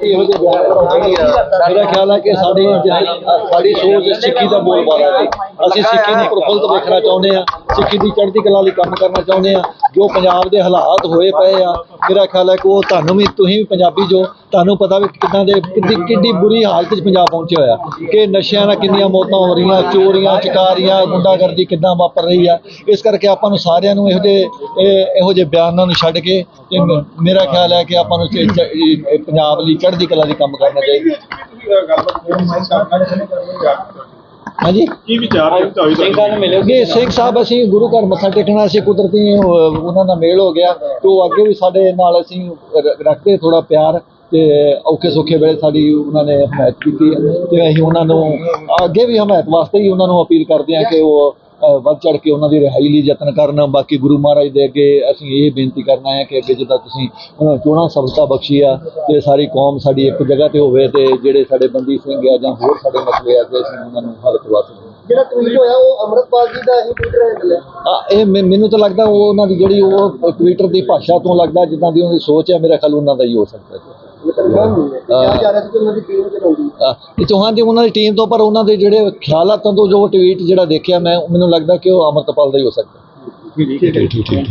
ਇਹੋ ਜਿਹੇ ਬਿਆਨ ਬਣਾਉਂਦੇ ਆ ਮੇਰਾ ਖਿਆਲ ਹੈ ਕਿ ਸਾਡੀ ਜਿਹੜੀ- ਸਾਡੀ ਸੋਚ ਸਿੱਖੀ ਦਾ ਬੋਲਬਾਲਾ ਹੈ ਅਸੀਂ ਸਿੱਖੀ ਨੂੰ ਪ੍ਰਫੁੱਲਤ ਵੇਖਣਾ ਚਾਹੁੰਦੇ ਆ ਸਿੱਖੀ ਦੀ ਚੜ੍ਹਦੀ ਕਲਾ ਲਈ ਕੰਮ ਕਰਨਾ ਚਾਹੁੰਦੇ ਆ ਜੋ ਪੰਜਾਬ ਦੇ ਹਾਲਾਤ ਹੋਏ ਪਏ ਆ, ਮੇਰਾ ਖਿਆਲ ਹੈ ਕਿ ਉਹ ਤੁਹਾਨੂੰ ਵੀ, ਤੁਸੀਂ ਵੀ ਪੰਜਾਬੀ ਜੋ, ਤੁਹਾਨੂੰ ਪਤਾ ਵੀ ਕਿੱਦਾਂ ਦੇ, ਕਿੱਡੀ ਕਿੱਡੀ ਬੁਰੀ ਹਾਲਤ 'ਚ ਪੰਜਾਬ ਪਹੁੰਚਿਆ ਹੋਇਆ। ਕਿ ਨਸ਼ਿਆਂ ਨਾਲ ਕਿੰਨੀਆਂ ਮੌਤਾਂ ਹੋ ਰਹੀਆਂ, ਚੋਰੀਆਂ, ਚਕਾਰੀਆਂ, ਗੁੰਡਾਗਰਦੀ ਕਿੱਦਾਂ ਵਾਪਰ ਰਹੀ ਆ। ਇਸ ਕਰਕੇ ਆਪਾਂ ਨੂੰ ਸਾਰਿਆਂ ਨੂੰ ਇਹੋ ਜਿਹੇ, ਇਹ- ਇਹੋ ਜਿਹੇ ਬਿਆਨਾਂ ਨੂੰ ਛੱਡ ਕੇ ਤੇ ਮੇਰਾ ਖਿਆਲ ਹੈ ਕਿ ਆਪਾਂ ਨੂੰ ਪੰਜਾਬ ਲਈ ਚੜ੍ਹਦੀ ਕਲਾ ਦੀ ਕੰਮ ਕਰਨਾ ਚਾਹੀਦਾ। ਹਾਂਜੀ? ਕੀ ਵਿਚਾਰ ਹੈ? ਤੁਹਾਡੇ ਸਿੰਘਾਂ ਨੂੰ ਮਿਲਿਓ ਅੱਗੇ ਸਿੰਘ ਸਾਹਿਬ ਅਸੀਂ ਗੁਰੂ ਘਰ ਮੱਥਾ ਟੇਕਣਾ ਸੀ ਕੁਦਰਤੀ ਉਹ- ਉਹਨਾਂ ਨਾਲ ਮੇਲ ਹੋ ਗਿਆ। ਤੇ ਉਹ ਅੱਗੇ ਵੀ ਸਾਡੇ ਨਾਲ ਅਸੀਂ ਰ- ਰੱਖਦੇ ਥੋੜਾ ਪਿਆਰ ਤੇ ਔਖੇ ਸੌਖੇ ਵੇਲੇ ਸਾਡੀ ਉਹਨਾਂ ਨੇ ਹਮਾਇਤ ਕੀਤੀ ਹੈ। ਤੇ ਅਸੀਂ ਉਹਨਾਂ ਨੂੰ ਅੱਗੇ ਵੀ ਹਮਾਇਤ ਵਾਸਤੇ ਹੀ ਉਹਨਾਂ ਨੂੰ ਅਪੀਲ ਕਰਦੇ ਹਾਂ ਕਿ ਉਹ ਵੱਧ ਚੜ ਕੇ ਉਹਨਾਂ ਦੀ ਰਿਹਾਈ ਲਈ ਯਤਨ ਕਰਨ। ਬਾਕੀ ਗੁਰੂ ਮਹਾਰਾਜ ਦੇ ਅੱਗੇ ਅਸੀਂ ਇਹ ਬੇਨਤੀ ਕਰਨਾ ਹੈ ਕਿ ਅੱਗੇ ਜਿੱਦਾਂ ਤੁਸੀਂ ਉਹਨਾਂ ਚੋਣਾਂ ਸਬਕਤਾ ਬਖਸ਼ੀ ਆ ਤੇ ਸਾਰੀ ਕੌਮ ਸਾਡੀ ਇੱਕ ਜਗ੍ਹਾ ਤੇ ਹੋਵੇ ਤੇ ਜਿਹੜੇ ਸਾਡੇ ਬੰਦੀ ਸਿੰਘ ਆ ਜਾਂ ਹੋਰ ਸਾਡੇ ਮਸਲੇ ਆ ਕਿ ਅਸੀਂ ਉਹਨਾਂ ਨੂੰ ਹੱਲ ਕਰਵਾ ਸਕੀਏ। ਜਿਹੜਾ ਟਵੀਟ ਹੋਇਆ ਉਹ ਅੰਮ੍ਰਿਤਪਾਲ ਜੀ ਦਾ ਹੀ ਟਵਿੱਟਰ ਹੈਂਡਲ ਹੈ ਆ ਇਹ ਮੈਨ- ਤਾਂ ਲੱਗਦਾ ਉਹ ਉਹਨਾਂ ਦੀ ਜਿਹੜੀ ਉਹ ਟਵਿੱਟਰ ਦੀ ਭਾਸ਼ਾ ਤੋਂ ਲੱਗਦਾ ਜਿੱਦਾਂ ਦੀ ਉਹਦੀ ਸੋਚ ਹੈ ਮੇਰਾ ਖਿਆਲ ਉਹਨਾਂ ਦਾ ਹੀ ਹੋ ਸਕਦਾ। ਹੈ ਇਹ ਕਨਫਰਮ ਨਹੀਂ ਹੈ। ਕਿਹਾ ਜਾ ਰਿਹਾ ਸੀ ਕਿ ਉਹਨਾਂ ਦੀ ਉਹਨਾਂ ਦੀ ਟੀਮ ਤੋਂ ਪਰ ਉਹਨਾਂ ਦੇ ਜਿਹੜੇ ਖਿਆਲਾਤਾਂ ਤੋਂ ਜੋ ਟਵੀਟ ਜਿਹੜਾ ਦੇਖਿਆ ਮੈਂ ਮੈਨੂੰ ਲੱਗਦਾ ਕਿ ਉਹ ਅਮਰਤਪਾਲ ਦਾ ਹੀ ਹੋ ਸਕਦਾ। ਠੀਕ ਹੈ ਠੀਕ ਠੀਕ